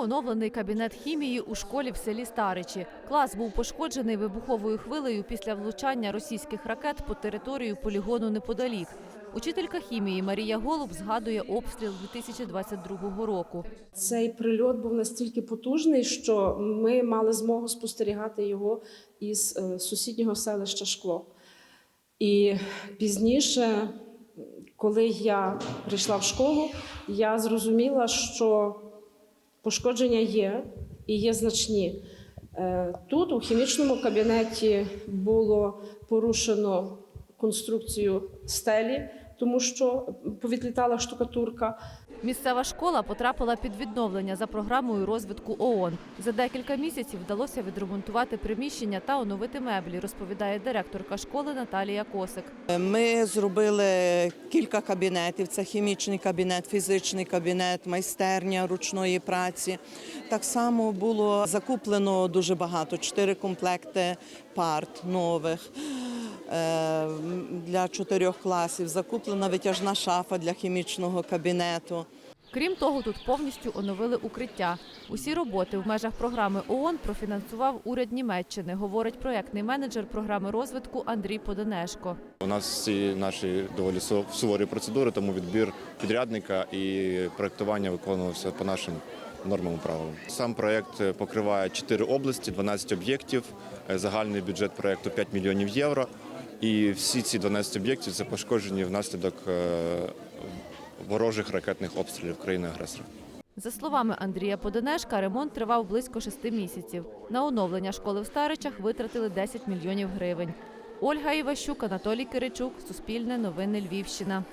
оновлений кабінет хімії у школі в селі Старичі. Клас був пошкоджений вибуховою хвилею після влучання російських ракет по територію полігону неподалік. Учителька хімії Марія Голуб згадує обстріл 2022 року. Цей прильот був настільки потужний, що ми мали змогу спостерігати його із е, сусіднього селища Шкло. І пізніше, коли я прийшла в школу, я зрозуміла, що пошкодження є і є значні. Е, Тут, у хімічному кабінеті, було порушено конструкцію стелі, тому що повідлітала штукатурка. Місцева школа потрапила під відновлення за програмою розвитку ООН. За декілька місяців вдалося відремонтувати приміщення та оновити меблі, розповідає директорка школи Наталія Косик. Ми зробили кілька кабінетів: це хімічний кабінет, фізичний кабінет, майстерня ручної праці. Так само було закуплено дуже багато чотири комплекти парт нових. Е, Для чотирьох класів закуплена витяжна шафа для хімічного кабінету. Крім того, тут повністю оновили укриття. Усі роботи в межах програми ООН профінансував уряд Німеччини, говорить проєктний менеджер програми розвитку Андрій Подонешко. У нас всі наші доволі су- суворі процедури, тому відбір підрядника і проектування виконувався по нашим нормам і правилам. Сам проект покриває 4 області, 12 об'єктів. Е, Загальний бюджет проекту 5 мільйонів євро. І всі ці 12 об'єктів це пошкоджені внаслідок е, ворожих ракетних обстрілів країни-агресора. За словами Андрія Подонешка, ремонт тривав близько шести місяців. На оновлення школи в Старичах витратили 10 мільйонів гривень. Ольга Іващук, Анатолій Киричук, Суспільне новини Львівщина.